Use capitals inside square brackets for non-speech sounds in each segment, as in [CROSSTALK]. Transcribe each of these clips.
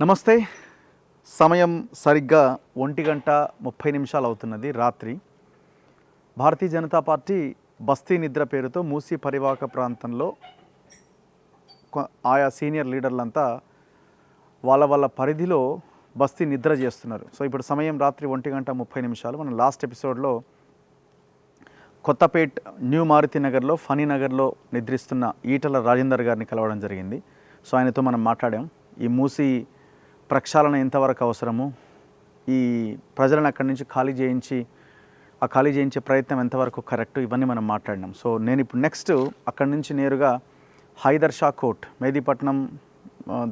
నమస్తే. సమయం సరిగ్గా ఒంటి గంట ముప్పై నిమిషాలు అవుతున్నది రాత్రి. భారతీయ జనతా పార్టీ బస్తీ నిద్ర పేరుతో మూసీ పరివాహక ప్రాంతంలో ఆయా సీనియర్ లీడర్లంతా వాళ్ళ వాళ్ళ పరిధిలో బస్తీ నిద్ర చేస్తున్నారు. సో ఇప్పుడు సమయం రాత్రి ఒంటి గంట ముప్పై నిమిషాలు. మనం లాస్ట్ ఎపిసోడ్లో కొత్తపేట్ న్యూ మారుతి నగర్లో ఫనీ నగర్లో నిద్రిస్తున్న ఈటల రాజేందర్ గారిని కలవడం జరిగింది. సో ఆయనతో మనం మాట్లాడాం. ఈ మూసీ ప్రక్షాళన ఎంతవరకు అవసరము? ఈ ప్రజలను అక్కడి నుంచి ఖాళీ చేయించి ఆ ఖాళీ చేయించే ప్రయత్నం ఎంతవరకు కరెక్ట్? ఇవన్నీ మనం మాట్లాడినాం. సో నేను ఇప్పుడు నెక్స్ట్ అక్కడి నుంచి నేరుగా హైదర్ షా కోట్ మెహదీపట్నం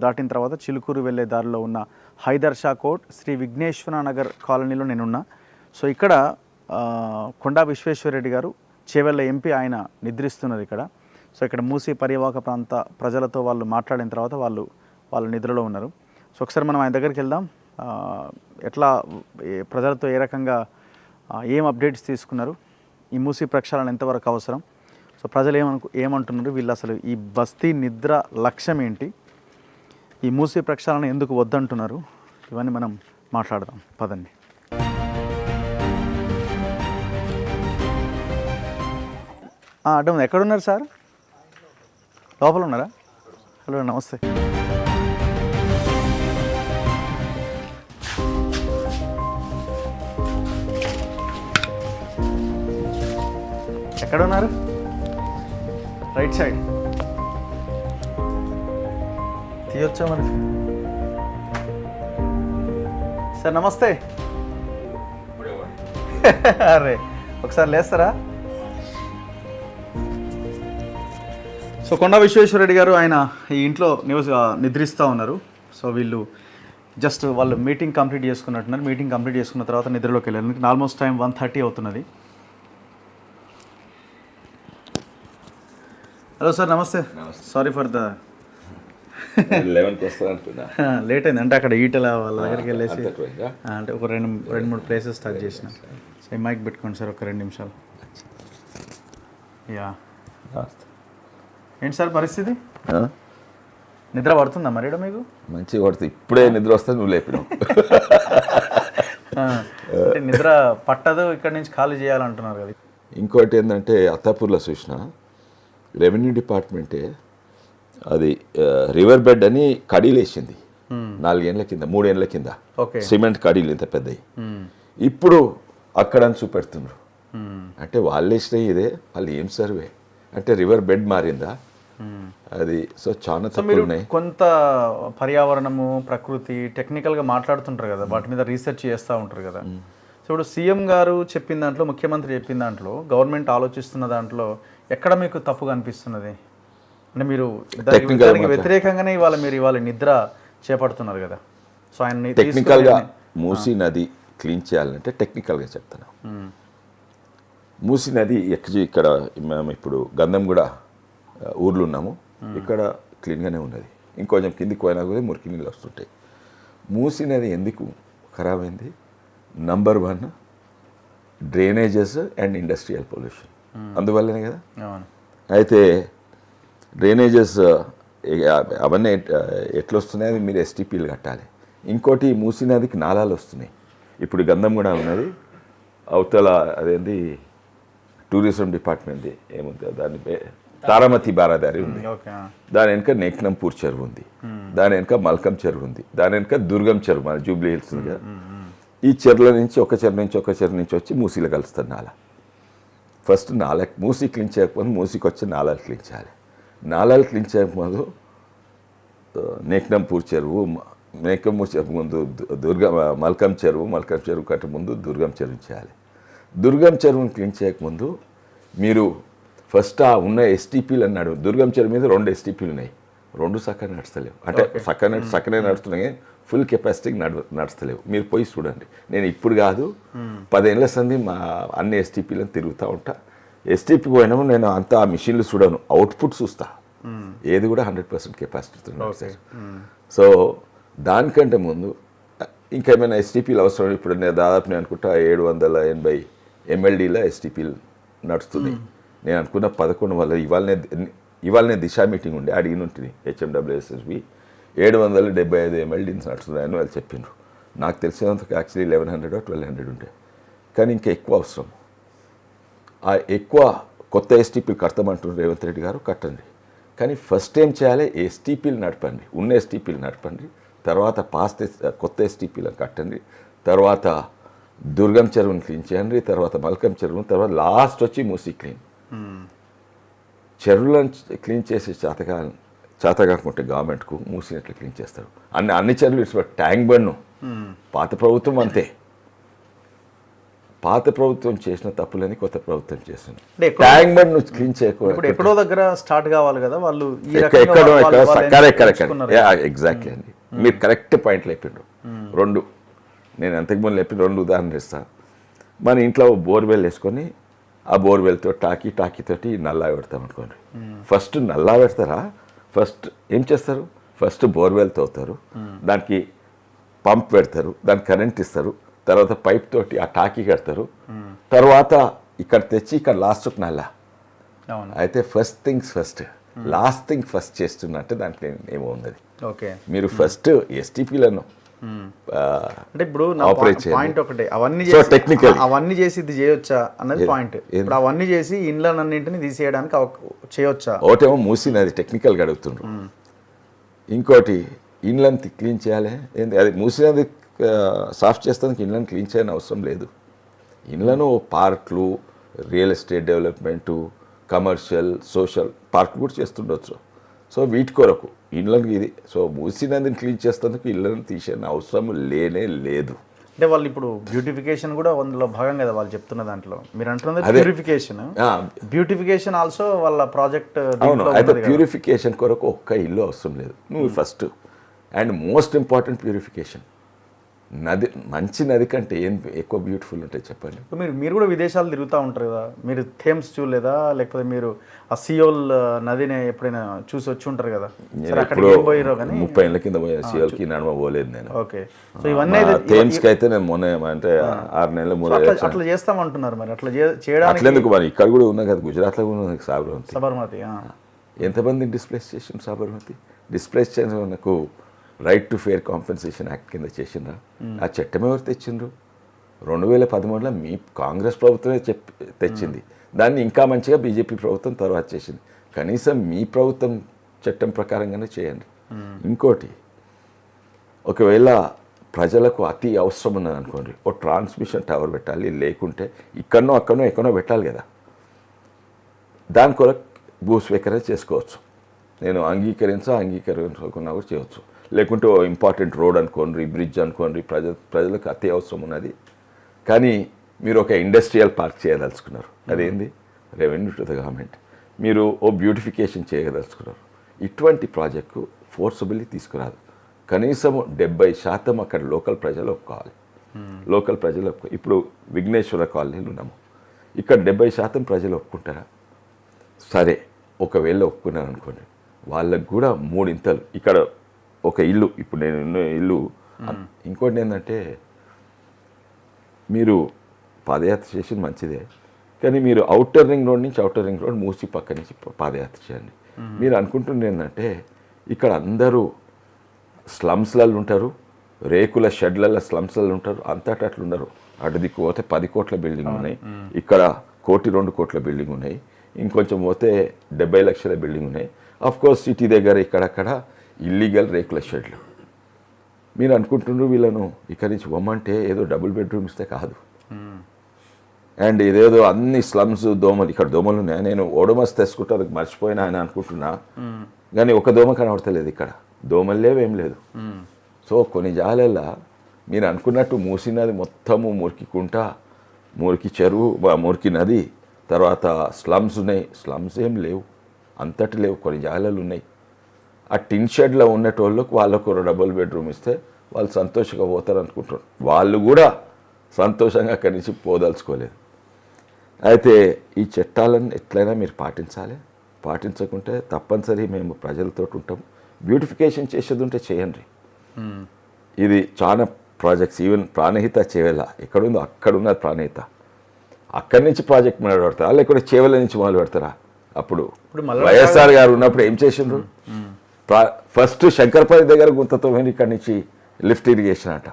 దాటిన తర్వాత చిలుకూరు వెళ్ళే దారిలో ఉన్న హైదర్ షా కోట్ శ్రీ విఘ్నేశ్వర నగర్ కాలనీలో నేనున్నా. సో ఇక్కడ కొండా విశ్వేశ్వరరెడ్డి గారు చేవెళ్ళ ఎంపీ ఆయన నిద్రిస్తున్నారు ఇక్కడ. సో ఇక్కడ మూసి పర్యవాహక ప్రాంత ప్రజలతో వాళ్ళు మాట్లాడిన తర్వాత వాళ్ళు వాళ్ళ నిద్రలో ఉన్నారు. సో ఒకసారి మనం ఆయన దగ్గరికి వెళ్దాం. ఎట్లా ప్రజలతో ఏ రకంగా ఏం అప్డేట్స్ తీసుకున్నారు? ఈ మూసి ప్రక్షాళన ఎంతవరకు అవసరం? సో ప్రజలు ఏమనుకు ఏమంటున్నారు? వీళ్ళు అసలు ఈ బస్తీ నిద్ర లక్ష్యం ఏంటి? ఈ మూసి ప్రక్షాళన ఎందుకు వద్దంటున్నారు? ఇవన్నీ మనం మాట్లాడదాం. పదండి. అడ్డం ఎక్కడున్నారు సార్? లోపల ఉన్నారా? హలో నమస్తే. ఎక్కడ ఉన్నారు రైట్ సైడ్. తీయొచ్చా మరి సార్ నమస్తే. [LAUGHS] అరే ఒకసారి లేస్తారా? సో కొండ విశ్వేశ్వరరెడ్డి గారు ఆయన ఈ ఇంట్లో నివస నిద్రిస్తూ ఉన్నారు. సో వీళ్ళు జస్ట్ వాళ్ళు మీటింగ్ కంప్లీట్ చేసుకున్నట్టున్నారు. మీటింగ్ కంప్లీట్ చేసుకున్న తర్వాత నిద్రలోకి వెళ్ళారు. ఆల్మోస్ట్ టైం వన్ థర్టీ అవుతున్నది. హలో సార్ నమస్తే. సారీ ఫర్ ద లెవెన్కి వస్తానంటున్నా లేట్ అయింది. అంటే అక్కడ ఈటల వాళ్ళ దగ్గరికి వెళ్ళేసి అంటే ఒక రెండు రెండు మూడు ప్లేసెస్ స్టార్ట్ చేసిన. సో మైక్ పెట్టుకోండి సార్ ఒక రెండు నిమిషాలు. యా. ఏంటి సార్ పరిస్థితి? నిద్ర పడుతుందా మరి మీకు? మంచిగా కొడుతుంది ఇప్పుడే నిద్ర వస్తే నువ్వు లేపినావు. [LAUGHS] అంటే నిద్ర పట్టదు ఇక్కడ నుంచి ఖాళీ చేయాలంటున్నారు కదా. ఇంకోటి ఏంటంటే అత్తాపూర్లో చూసిన రెవెన్యూ డిపార్ట్మెంటే అది రివర్ బెడ్ అని కడీలు వేసింది నాలుగేళ్ళ కింద మూడేళ్ళ కింద. సిమెంట్ కడీలు ఇంత పెద్దవి. ఇప్పుడు అక్కడ అని చూపెడుతున్నారు. అంటే వాళ్ళు ఇదే వాళ్ళు ఏం సర్వే? అంటే రివర్ బెడ్ మారిందా. అది సో చాలా తప్పులు ఉన్నాయి కొంత పర్యావరణము ప్రకృతి టెక్నికల్గా మాట్లాడుతుంటారు కదా వాటి మీద రీసెర్చ్ చేస్తూ ఉంటారు కదా. ఇప్పుడు సీఎం గారు చెప్పిన దాంట్లో ముఖ్యమంత్రి చెప్పిన దాంట్లో గవర్నమెంట్ ఆలోచిస్తున్న దాంట్లో ఎక్కడ మీకు తప్పుగా అనిపిస్తున్నది అంటే మీరు దానికి- వ్యతిరేకంగానే ఇవాళ మీరు ఇవాళ నిద్ర చేపడుతున్నారు కదా. సో ఆయన టెక్నికల్గా మూసీ నది క్లీన్ చేయాలంటే టెక్నికల్గా చెప్తాను మూసీ నది ఎక్కడ ఇక్కడ మేము ఇప్పుడు గంధం కూడా ఊర్లో ఉన్నాము. ఇక్కడ క్లీన్గానే ఉన్నది. ఇంకొంచెం కిందికి పోయినా కూడా మురికి నీళ్ళు వస్తుంటాయి. మూసీ నది ఎందుకు ఖరాబ్ అయింది number one drainages and industrial pollution అందువల్లనే కదా? అయితే డ్రైనేజెస్ అవన్నీ ఎట్- ఎట్లా వస్తున్నాయి అది మీరు ఎస్టీపీలు కట్టాలి. ఇంకోటి మూసీ నదికి నాలాలు వస్తున్నాయి. ఇప్పుడు గంధం కూడా ఉన్నది. అవతల అదేంది? టూరిజం డిపార్ట్మెంట్ ఏముంది? దాని తారామతి బారాదారి ఉంది. ఆ. దాని వెనుక నెక్నంపూర్ చెరువు ఉంది. దాని వెనుక మల్కం చెరువు ఉంది. దాని వెనుక దుర్గం చెరువు మన జూబ్లీ హిల్స్ ఉంది కదా? ఈ చెరువుల నుంచి ఒక చెరువు నుంచి ఒక చెరువు నుంచి వచ్చి మూసీలో కలుస్తుంది నాల. ఫస్ట్ నాల మూసి క్లీన్ చేయకపోతే మూసికి వచ్చి నాలాలు క్లీన్ చేయాలి. నాలాలు క్లీన్ చేయకపోదు నేక్నంపూర్ చెరువు మ- నేకంపూర్ చెరువు ముందు దుర్గం మల్కం చెరువు మల్కం చెరువు కట్ట ముందు దుర్గం చెరువు చేయాలి. దుర్గం చెరువుని క్లీన్ చేయకముందు మీరు ఫస్ట్ ఆ ఉన్న ఎస్టీపీలు అన్నాడు. దుర్గం చెరువు మీద రెండు ఎస్టీపీలు ఉన్నాయి. రెండు చక్కగా నడుస్తలేవు. అంటే చక్కగా చక్కనే నడుస్తున్నాయి. ఫుల్ కెపాసిటీకి నడు నడుస్తలేవు. మీరు పోయి చూడండి. నేను ఇప్పుడు కాదు పదేళ్ళ సంది మా అన్ని ఎస్టీపీలను తిరుగుతూ ఉంటా. ఎస్టీపీ పోయినాము నేను అంతా ఆ మిషన్లు చూడను. అవుట్పుట్ చూస్తా. ఏది కూడా హండ్రెడ్ పర్సెంట్ కెపాసిటీతో నడుస్తుంది సో దానికంటే ముందు ఇంకేమైనా ఎస్టీపీలు అవసరం ఇప్పుడు నేను దాదాపు నేను అనుకుంటా ఏడు వందల ఎనభై ఎంఎల్డీల ఎస్టీపీలు నడుస్తున్నాయి నేను అనుకున్న పదకొండు వల్ల ఇవాళనే ఇవాళనే దిశా మీటింగ్ ఉండే. అడిగిన ఉంటుంది హెచ్ఎండబ్ల్యూఎస్ఎస్బి ఏడు వందల డెబ్బై ఐదు ఎంఎల్ డీన్స్ నడుస్తున్నాయని వాళ్ళు చెప్పిండ్రు. నాకు తెలిసినంత actually eleven hundred twelve hundred ఉంటాయి కానీ ఇంకా ఎక్కువ అవసరం. ఆ ఎక్కువ కొత్త ఎస్టీపీలు కడతామంటున్నారు రేవంత్ రెడ్డి గారు కట్టండి. కానీ ఫస్ట్ ఏం చేయాలి? ఎస్టీపీలు నడపండి. ఉన్న ఎస్టీపీలు నడపండి. తర్వాత పాస్ట్ ఎస్- కొత్త ఎస్టీపీలను కట్టండి. తర్వాత దుర్గం చెరువుని క్లీన్ చేయండి. తర్వాత మల్కం చెరువుని తర్వాత లాస్ట్ వచ్చి మూసి క్లీన్. చెరువులను క్లీన్ చేసే చేతగా చేత కాకుంటే గవర్నమెంట్కు మూసినట్లు క్లీన్ చేస్తారు. అన్ని అన్ని చెరువులు ఇట్స్ ట్యాంక్ బండ్ను పాత ప్రభుత్వం అంతే. పాత ప్రభుత్వం చేసిన తప్పులని కొత్త ప్రభుత్వం చేసింది. ట్యాంక్ బండ్ నువ్వు క్లీన్ చేయకూడదు. ఎక్కడో దగ్గర స్టార్ట్ కావాలి కదా వాళ్ళు ఎక్కడో. ఎగ్జాక్ట్లీ అండి. మీరు కరెక్ట్ పాయింట్ లేపిండ్రు రెండు నేను అంతకుముందు లేపి రెండు ఉదాహరణలు ఇస్తా. మన ఇంట్లో బోర్వెల్ వేసుకొని ఆ బోర్వెల్తో టాకీ టాకీ తోటి నల్లా పెడతాం అనుకోండి. ఫస్ట్ నల్లా పెడతారా? ఫస్ట్ ఏం చేస్తారు? ఫస్ట్ బోర్వెల్ తోతారు దానికి పంప్ పెడతారు. దానికి కరెంట్ ఇస్తారు. తర్వాత పైప్ తోటి ఆ టాకీ కడతారు. తర్వాత ఇక్కడ తెచ్చి ఇక్కడ లాస్ట్ నల్లా. అయితే first things first. Last thing first చేస్తున్నట్టు దాంట్లో ఏమో ఉన్నది. ఓకే. మీరు ఫస్ట్ ఎస్టీపీలను అంటే ఇప్పుడు. పాయింట్ ఒకటే అవన్నీ. ఆ- అవన్నీ చేసి ఇది చేయొచ్చా అన్నది? పాయింట్? ఇప్పుడు అవన్నీ చేసి ఇండ్లన్నింటిని తీసేయడానికి చేయొచ్చా ఒకటేమో మూసినది టెక్నికల్గా అడుగుతుండ్రు ఇంకోటి ఇండ్లను క్లీన్ చేయాలి ఏంది అది మూసినది సాఫ్ట్ చేస్తానికి ఇండ్లను క్లీన్ చేయని అవసరం లేదు ఇండ్లను పార్క్లు real estate development commercial social park కూడా చేస్తుండొచ్చు సో వీటి కొరకు ఇండ్లను ఇది. సో మూసినదిని క్లీన్ చేసేందుకు ఇళ్ళను తీసే అవసరం లేనే లేదు. అంటే వాళ్ళు ఇప్పుడు బ్యూటిఫికేషన్ కూడా అందులో భాగం కదా వాళ్ళు చెప్తున్న దాంట్లో. మీరు అంటున్నది. ప్యూరిఫికేషన్ బ్యూటిఫికేషన్ ఆల్సో వాళ్ళ ప్రాజెక్ట్ అవును. అయితే ప్యూరిఫికేషన్ కొరకు ఒక్క ఇల్లు అవసరం లేదు. నువ్వు first and most important purification నది మంచి నది కంటే ఏం ఎక్కువ బ్యూటిఫుల్ ఉంటాయి చెప్పండి. మీరు మీరు కూడా విదేశాలు తిరుగుతూ ఉంటారు కదా? మీరు థేమ్స్ చూడలేదా? లేకపోతే మీరు ఆ సియోల్ నదిని ఎప్పుడైనా చూసి వచ్చి ఉంటారు కదా? ముప్పై ఏళ్ళ కింద పోయా సియోల్కి నడమ పోలేదు నేను. ఓకే. సో ఇవన్నీ థేమ్స్కి అయితే నేను మొన్న అంటే ఆరు నెలల మూడు అట్లా చేస్తామంటున్నారు మరి. అట్లా చేయడానికి అట్లెందుకు మరి? ఇక్కడ కూడా ఉన్నా కదా గుజరాత్లో కూడా ఉంది సాబర్మతి. సబర్మతి. ఎంతమంది డిస్ప్లేస్ చేసిండు సాబర్మతి? డిస్ప్లేస్ చేసిన నాకు right to fair compensation act కింద చేసిండ్రా. ఆ చట్టం ఎవరు తెచ్చిండ్రు? రెండు వేల పదమూడులో మీ కాంగ్రెస్ ప్రభుత్వమే చెప్ తెచ్చింది. దాన్ని ఇంకా మంచిగా బీజేపీ ప్రభుత్వం తర్వాత చేసింది. కనీసం మీ ప్రభుత్వం చట్టం ప్రకారంగానే చేయండి. ఇంకోటి ఒకవేళ ప్రజలకు అతి అవసరం ఉన్నది అనుకోండి ఓ ట్రాన్స్మిషన్ టవర్ పెట్టాలి లేకుంటే ఇక్కడనో అక్కడనో ఎక్కడనో పెట్టాలి కదా. దాని కొరకు భూస్వీకరణ చేసుకోవచ్చు. నేను అంగీకరించా అంగీకరించకున్నా కూడా చేయవచ్చు లేకుంటే ఓ ఇంపార్టెంట్ రోడ్ అనుకోండి బ్రిడ్జ్ అనుకోండి ప్రజ ప్రజలకు అతి అవసరం ఉన్నది. కానీ మీరు ఒక ఇండస్ట్రియల్ పార్క్ చేయదలుచుకున్నారు. అదేంది? Revenue to the government. మీరు ఓ బ్యూటిఫికేషన్ చేయదలుచుకున్నారు. ఇటువంటి ప్రాజెక్టు ఫోర్సబుల్లీ తీసుకురాదు. కనీసం డెబ్బై శాతం అక్కడ లోకల్ ప్రజలు ఒప్పుకోవాలి. లోకల్ ప్రజలు ఒప్పుకో ఇప్పుడు విఘ్నేశ్వర కాలనీలు ఉన్నాము. ఇక్కడ డెబ్బై శాతం ప్రజలు ఒప్పుకుంటారా? సరే ఒకవేళ ఒప్పుకున్నాను అనుకోండి వాళ్ళకు కూడా మూడింతలు. ఇక్కడ ఒక ఇల్లు ఇప్పుడు నేను ఉన్న ఇల్లు. ఇంకోటి ఏంటంటే మీరు పాదయాత్ర చేసింది మంచిదే. కానీ మీరు అవుటర్ రింగ్ రోడ్ నుంచి అవుటర్ రింగ్ రోడ్ మూసి పక్క నుంచి పాదయాత్ర చేయండి. మీరు అనుకుంటుంది ఏంటంటే ఇక్కడ అందరూ స్లమ్స్లలో ఉంటారు రేకుల షెడ్లలో స్లమ్స్లలో ఉంటారు అంతటా అట్లా ఉండరు. అటు దిక్కు పోతే పది కోట్ల బిల్డింగ్ ఉన్నాయి ఇక్కడ కోటి రెండు కోట్ల బిల్డింగ్ ఉన్నాయి ఇంకొంచెం పోతే డెబ్బై లక్షల బిల్డింగ్ ఉన్నాయి. అఫ్ కోర్స్ సిటీ దగ్గర ఇక్కడక్కడ ఇల్లీగల్ రేకుల షెడ్లు మీరు అనుకుంటున్నారు వీళ్ళను ఇక్కడి నుంచి పొమ్మంటే ఏదో డబుల్ బెడ్రూమ్ ఇస్తే కాదు. అండ్ ఇదేదో అన్ని స్లమ్స్ దోమలు ఇక్కడ దోమలు ఉన్నాయి. నేను ఓడమస్ తెచ్చుకుంటే అది మర్చిపోయినా అని అనుకుంటున్నా. కానీ ఒక దోమ కనబడతలేదు ఇక్కడ. దోమలు లేవేం లేదు. సో కొన్ని జాలల్లో మీరు అనుకున్నట్టు మూసినది మొత్తము మురికికుంటా మురికి చెరువు మురికి నది తర్వాత స్లమ్స్ ఉన్నాయి. స్లమ్స్ ఏం లేవు. అంతటి లేవు. కొన్ని జాలలు ఉన్నాయి. ఆ టిన్ షెడ్లో ఉన్నటోళ్ళకు వాళ్ళకు ఒక డబుల్ బెడ్రూమ్ ఇస్తే వాళ్ళు సంతోషంగా పోతారు అనుకుంటున్నారు. వాళ్ళు కూడా సంతోషంగా అక్కడి నుంచి పోదలుచుకోలేదు. అయితే ఈ చట్టాలను ఎట్లయినా మీరు పాటించాలి. పాటించకుంటే తప్పనిసరి మేము ప్రజలతో ఉంటాం. బ్యూటిఫికేషన్ చేసేది ఉంటే చేయండి. ఇది చాలా ప్రాజెక్ట్స్ ఈవెన్ ప్రాణహిత చేవేల. ఎక్కడుందో అక్కడున్న ప్రాణహిత. అక్కడి నుంచి ప్రాజెక్ట్ మొదలు పెడతారా? లేకుంటే చేవల నుంచి మొదలు పెడతారా? అప్పుడు వైఎస్ఆర్ గారు ఉన్నప్పుడు ఏం చేసిండ్రు? ఫస్ట్ శంకరపల్లి దగ్గర గుంతతో ఇక్కడి నుంచి లిఫ్ట్ ఇరిగేషన్ అంట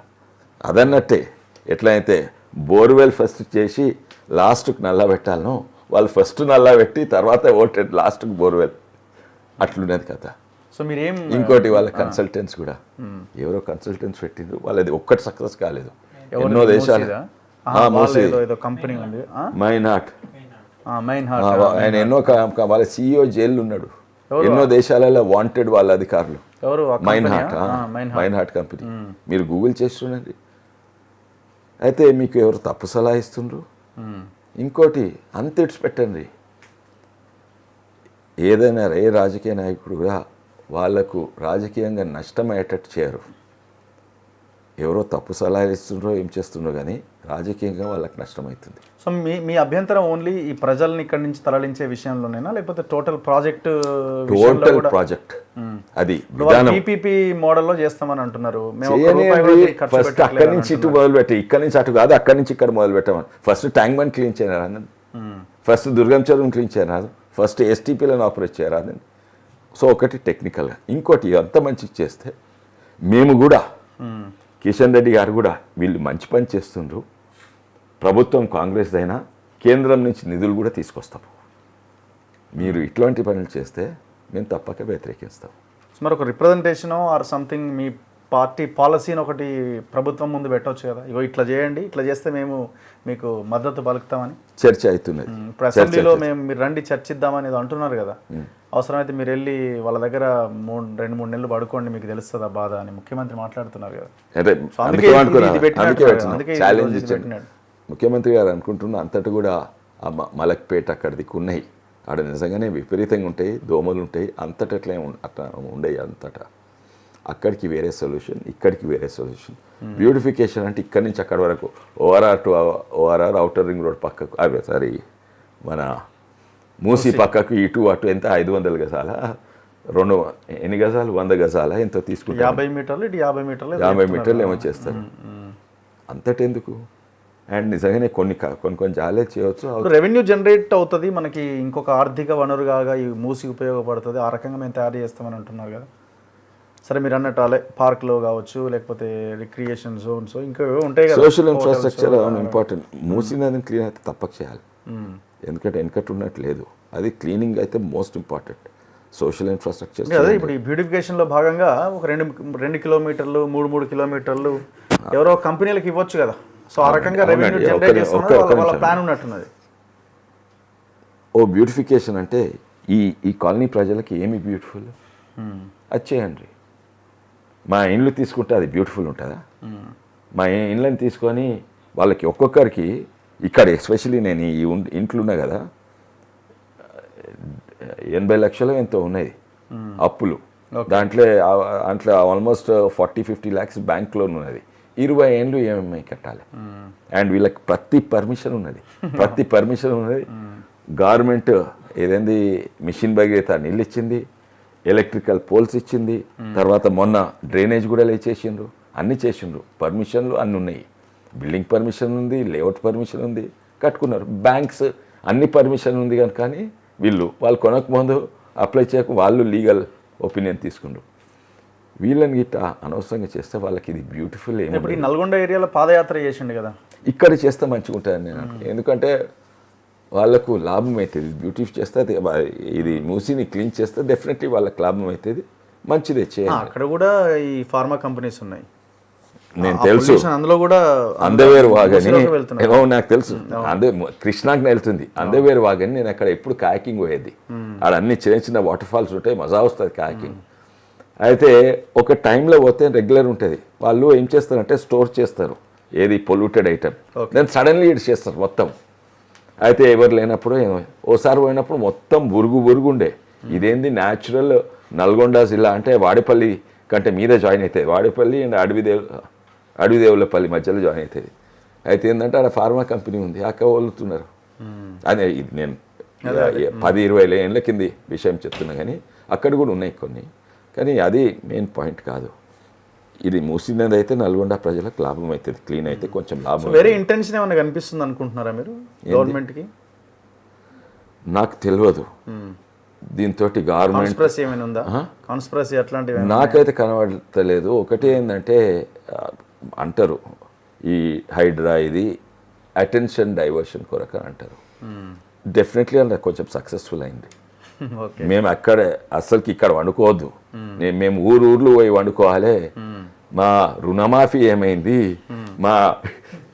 అదన్నట్టే ఎట్లా అయితే బోర్వెల్ ఫస్ట్ చేసి లాస్ట్కి నల్ల పెట్టాలను వాళ్ళు ఫస్ట్ నల్ల పెట్టి తర్వాత ఓటెడ్ లాస్ట్కి బోర్వెల్. అట్లున్నది కథ. సో మీరేం ఇంకోటి వాళ్ళ కన్సల్టెంట్స్ కూడా. ఎవరో కన్సల్టెంట్స్ పెట్టిండ్రు. వాళ్ళది ఒక్కటి సక్సెస్ కాలేదు? ఎన్నో దేశాలు. మూసీదా? ఆ, ఆహా, వాళ్ళ మూసీ. ఏదో ఏదో కంపెనీ ఉంది. మై నాట్ మైన్ ఆ, హార్ట్ ఆయన ఎన్నో వాళ్ళ సీఈఓ జైలు ఉన్నాడు. ఎన్నో దేశాలలో వాంటెడ్ వాళ్ళ అధికారులు. Meinhardt Meinhardt company మీరు గూగుల్ చేస్తుండండి అయితే మీకు ఎవరు తప్పు సలహా ఇస్తుండ్రు? మ్మ్. ఇంకోటి అంత పెట్టండి. ఏదైనా ఏ రాజకీయ నాయకుడు కూడా వాళ్ళకు రాజకీయంగా నష్టమయ్యేటట్టు చేయరు. ఎవరో తప్పు సలహాలు ఇస్తుండ్రో ఏం చేస్తుండ్రో కానీ రాజకీయంగా వాళ్ళకి నష్టమవుతుంది సో మీ మీ అభ్యంతరం ఓన్లీ ఈ ప్రజల్ని ఇక్కడి నుంచి తరలించే విషయంలోనేనా? లేకపోతే టోటల్ ప్రాజెక్ట్ టోటల్ ప్రాజెక్ట్. అది పీపీపీ మోడల్లో చేస్తామని అంటున్నారు. ఫస్ట్ అక్కడి నుంచి ఇటు మొదలు పెట్టి ఇక్కడి నుంచి అటు కాదు అక్కడి నుంచి ఇక్కడ మొదలు పెట్టామని. ఫస్ట్ ట్యాంక్ బండ్ క్లీన్ చేయరాదండి. ఫస్ట్ దుర్గం చెరువుని క్లీన్ చేయరాదు ఫస్ట్ ఎస్టీపీలను ఆపరేట్ చేయరాదండి సో ఒకటి టెక్నికల్గా ఇంకోటి అంత మంచి చేస్తే మేము కూడా. కిషన్ రెడ్డి గారు కూడా వీళ్ళు మంచి పని చేస్తుండ్రు. ప్రభుత్వం కాంగ్రెస్ అయినా కేంద్రం నుంచి నిధులు కూడా తీసుకొస్తాం. మీరు ఇట్లాంటి పనులు చేస్తే మేము తప్పక వ్యతిరేకిస్తాం. మరి ఒక రిప్రజెంటేషన్ ఆర్ సంథింగ్ మీ పార్టీ పాలసీని ఒకటి ప్రభుత్వం ముందు పెట్టవచ్చు కదా. ఇగో ఇట్లా చేయండి ఇట్లా చేస్తే మేము మీకు మద్దతు పలుకుతామని. చర్చ అవుతున్నది. ఇప్పుడు అసెంబ్లీలో మేము మీరు రండి చర్చిద్దామని ఏదో అంటున్నారు కదా. అవసరమైతే మీరు వెళ్ళి వాళ్ళ దగ్గర మూడు రెండు మూడు నెలలు పడుకోండి మీకు తెలుస్తుంది ఆ బాధ అని ముఖ్యమంత్రి మాట్లాడుతున్నారు కదా. ముఖ్యమంత్రి గారు అనుకుంటున్న అంతటి కూడా ఆ మలక్పేట అక్కడికి ఉన్నాయి ఆడ నిజంగానే విపరీతంగా ఉంటాయి దోమలు ఉంటాయి అంతట అట్లా ఏం ఉం- అట్లా ఉండయి అంతటా. అక్కడికి వేరే సొల్యూషన్ ఇక్కడికి వేరే సొల్యూషన్. బ్యూటిఫికేషన్ అంటే ఇక్కడి నుంచి అక్కడి వరకు. ORR to ORR outer ring road పక్కకు అదే సారీ మన మూసి పక్కకు ఇటు అటు ఎంత? ఐదు వందల గజాల? రెండు ఎన్ని గజాలు? వంద గజాల? ఎంతో తీసుకుంటారు. యాభై మీటర్లు ఇటు యాభై మీటర్లు యాభై. మీటర్లు ఏమో చేస్తారు. అంతటెందుకు? అండ్ నిజంగానే కొన్ని కొన్ని కొన్ని జాలే చేయవచ్చు రెవెన్యూ జనరేట్ అవుతుంది మనకి ఇంకొక ఆర్థిక వనరుగా ఈ మూసి ఉపయోగపడుతుంది. ఆ రకంగా మేము తయారు చేస్తామని అంటున్నారు కదా. సరే మీరు అన్నట్టు అలే పార్క్లో కావచ్చు లేకపోతే రిక్రియేషన్ జోన్స్ ఇంకా ఉంటాయి కదా. Social infrastructure important. మూసినది క్లీన్ అయితే తప్పక చేయాలి. ఎందుకంటే వెనకట్టు ఉన్నట్టు లేదు అది క్లీనింగ్ అయితే మోస్ట్ ఇంపార్టెంట్ సోషల్ ఇన్ఫ్రాస్ట్రక్చర్ అదే ఇప్పుడు ఈ బ్యూటిఫికేషన్లో భాగంగా ఒక రెండు రెండు కిలోమీటర్లు మూడు మూడు కిలోమీటర్లు ఎవరో కంపెనీలకు ఇవ్వచ్చు కదా సో ఆ రకంగా రెవెన్యూ. జనరేట్ వాళ్ళ. ప్లాన్ ఉన్నట్టున్నది ఓ బ్యూటిఫికేషన్ అంటే ఈ ఈ కాలనీ ప్రజలకి ఏమి బ్యూటిఫుల్ మ్మ్. అది చేయండి మా ఇండ్లు తీసుకుంటే అది బ్యూటిఫుల్ ఉంటుందా మ్మ్. మా ఇండ్లని తీసుకొని వాళ్ళకి ఒక్కొక్కరికి ఇక్కడ ఎస్పెషలీ నేను ఈ ఇంట్లో ఉన్నా కదా ఎనభై లక్షలు ఎంతో ఉన్నాయి అప్పులు. దాంట్లో దాంట్లో almost forty fifty lakhs bank loan ఉన్నది. ఇరవై ఏళ్ళు ఈఎంఐ కట్టాలి. అండ్ వీళ్ళకి ప్రతి పర్మిషన్ ఉన్నది. ప్రతి పర్మిషన్ ఉన్నది. గవర్నమెంట్ ఏదైంది మిషన్ భగీరథ నీళ్ళు ఇచ్చింది ఎలక్ట్రికల్ పోల్స్ ఇచ్చింది తర్వాత మొన్న డ్రైనేజ్ కూడా లేచేసిండ్రు అన్ని చేసిండ్రు. పర్మిషన్లు అన్ని ఉన్నాయి. బిల్డింగ్ పర్మిషన్ ఉంది లేఅవుట్ పర్మిషన్ ఉంది కట్టుకున్నారు. బ్యాంక్స్ అన్ని పర్మిషన్ ఉంది కనుక కానీ వీళ్ళు వాళ్ళు కొనక ముందు అప్లై చేయక వాళ్ళు లీగల్ ఒపీనియన్ తీసుకుండ్రు. వీళ్ళని గిట్ట అనవసరంగా చేస్తే వాళ్ళకి ఇది బ్యూటిఫుల్ ఏమి నల్గొండ ఏరియాలో పాదయాత్ర చేసిండు కదా. ఇక్కడ చేస్తే మంచిగా ఉంటుందని నేను. ఎందుకంటే వాళ్ళకు లాభం అవుతుంది బ్యూటీ చేస్తే ఇది మూసిని క్లీన్ చేస్తే డెఫినెట్లీ వాళ్ళకి లాభం అవుతుంది మంచిదే ఆ, చేయండి అక్కడ కూడా ఈ ఫార్మా కంపెనీస్ ఉన్నాయి. నేను తెలుసు. అందులో కూడా అందవేరు వాగని. ఏమో నాకు తెలుసు. అందే కృష్ణాకి వెళ్తుంది అందవేరు వాగని నేను అక్కడ ఎప్పుడు కాకింగ్ పోయేది. ఆడ అన్ని చిన్న చిన్న వాటర్ ఫాల్స్ ఉంటాయి మజా వస్తుంది కాకింగ్ అయితే ఒక టైంలో పోతే రెగ్యులర్ ఉంటుంది. వాళ్ళు ఏం చేస్తారంటే స్టోర్ చేస్తారు. ఏది పొల్యూటెడ్ ఐటమ్. దాన్ని సడన్లీ ఇటు చేస్తారు మొత్తం. అయితే ఎవరు లేనప్పుడు ఓసారి పోయినప్పుడు మొత్తం బురుగు బురుగు ఉండే. ఇదేంది న్యాచురల్ నల్గొండ జిల్లా అంటే వాడిపల్లి కంటే మీద జాయిన్ అవుతుంది వాడిపల్లి అండ్ అడవిదేవు అడవిదేవులపల్లి మధ్యలో జాయిన్ అవుతుంది అయితే ఏంటంటే అక్కడ ఫార్మా కంపెనీ ఉంది అక్క వదులుతున్నారు. అదే ఇది నేను పది ఇరవై ఏళ్ళ కింది విషయం చెప్తున్నా కానీ అక్కడ కూడా ఉన్నాయి కొన్ని. కానీ అది మెయిన్ పాయింట్ కాదు. ఇది మూసినది అయితే నల్గొండ ప్రజలకు లాభం అవుతుంది క్లీన్ అయితే కొంచెం లాభం వేరే ఇంటెన్షన్ ఏమైనా కనిపిస్తుంది అనుకుంటున్నారా మీరు? గవర్నమెంట్కి? నాకు తెలియదు. దీంతో గవర్నమెంట్? నాకైతే కనబడతలేదు. ఒకటి ఏంటంటే అంటారు. ఈ హైడ్రా ఇది అటెన్షన్ డైవర్షన్ కొరకు అని అంటారు. డెఫినెట్లీ అందులో కొంచెం సక్సెస్ఫుల్ అయింది. మేము అక్కడ అస్సలకి ఇక్కడ వండుకోవద్దు. మేము. ఊరు ఊర్లు పోయి వండుకోవాలి. మా రుణమాఫీ ఏమైంది? మా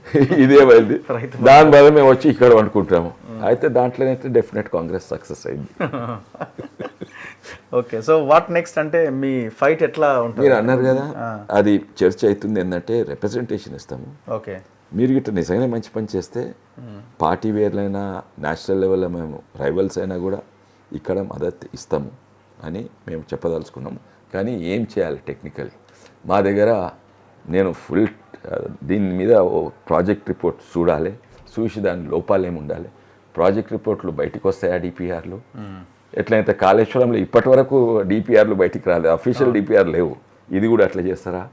[LAUGHS] ఇదేమైంది? దాని వల్ల మేము వచ్చి ఇక్కడ వండుకుంటాము. అయితే దాంట్లోనైతే డెఫినెట్ కాంగ్రెస్ సక్సెస్ అయింది. [LAUGHS] ఓకే సో వాట్ నెక్స్ట్ అంటే మీ ఫైట్ ఎట్లా ఉంటుంది? మీరు అన్నారు కదా అది చర్చ అవుతుంది ఏంటంటే రిప్రజెంటేషన్ ఇస్తాము. ఓకే మీరు గిట్ట నిజంగానే మంచి పని చేస్తే పార్టీ వేర్లైనా నేషనల్ లెవెల్లో మేము రైవల్స్ అయినా కూడా ఇక్కడ మద్దతు ఇస్తాము అని మేము చెప్పదలుచుకున్నాము. కానీ ఏం చేయాలి టెక్నికల్ మా దగ్గర నేను ఫుల్ దీని మీద ఓ ప్రాజెక్ట్ రిపోర్ట్ చూడాలి. చూసి దాని లోపాలు ఏమి ఉండాలి ప్రాజెక్ట్ రిపోర్ట్లు బయటికి వస్తాయా డిపిఆర్లు ఎట్లయితే కాళేశ్వరంలో ఇప్పటి వరకు డిపిఆర్లు బయటికి రాలేదు. అఫీషియల్ డిపిఆర్ లేవు. ఇది కూడా అట్లా చేస్తారా?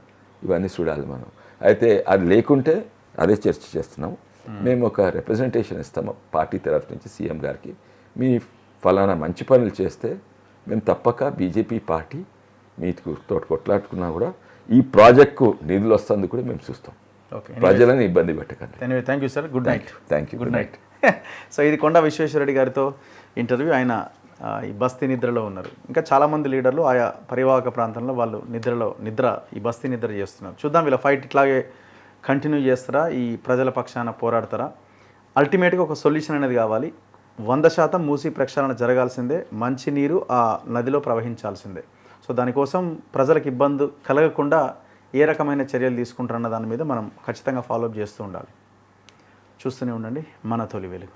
ఇవన్నీ చూడాలి మనం. అయితే అది లేకుంటే అదే చర్చ చేస్తున్నాం. మేము. ఒక రిప్రజెంటేషన్ ఇస్తాము పార్టీ తరఫు నుంచి సీఎం గారికి. మీ ఫలానా మంచి పనులు చేస్తే మేము తప్పక బీజేపీ పార్టీ మీకు తోటి కొట్లాడుకున్నా కూడా ఈ ప్రాజెక్ట్కు నిధులు వస్తుంది కూడా మేము చూస్తాం. ఓకే. ప్రజలను ఇబ్బంది పెట్టకండి. Thank you sir good night thank you good night so ఇది కొండ విశ్వేశ్వరరెడ్డి గారితో ఇంటర్వ్యూ ఆయన ఈ బస్తీ నిద్రలో ఉన్నారు. ఇంకా చాలామంది లీడర్లు ఆయా పరివాహక ప్రాంతంలో వాళ్ళు నిద్రలో నిద్ర ఈ బస్తీ నిద్ర చేస్తున్నారు. చూద్దాం వీళ్ళ ఫైట్ ఇట్లాగే కంటిన్యూ చేస్తారా? ఈ ప్రజల పక్షాన పోరాడతారా? అల్టిమేట్గా ఒక సొల్యూషన్ అనేది కావాలి. వంద శాతం మూసి ప్రక్షాళన జరగాల్సిందే. మంచి నీరు ఆ నదిలో ప్రవహించాల్సిందే. సో దానికోసం ప్రజలకు ఇబ్బంది కలగకుండా ఏ రకమైన చర్యలు తీసుకుంటారన్న దాని మీద మనం ఖచ్చితంగా ఫాలోఅప్ చేస్తూ ఉండాలి. చూస్తూనే ఉండండి. మన తొలి వెలుగు.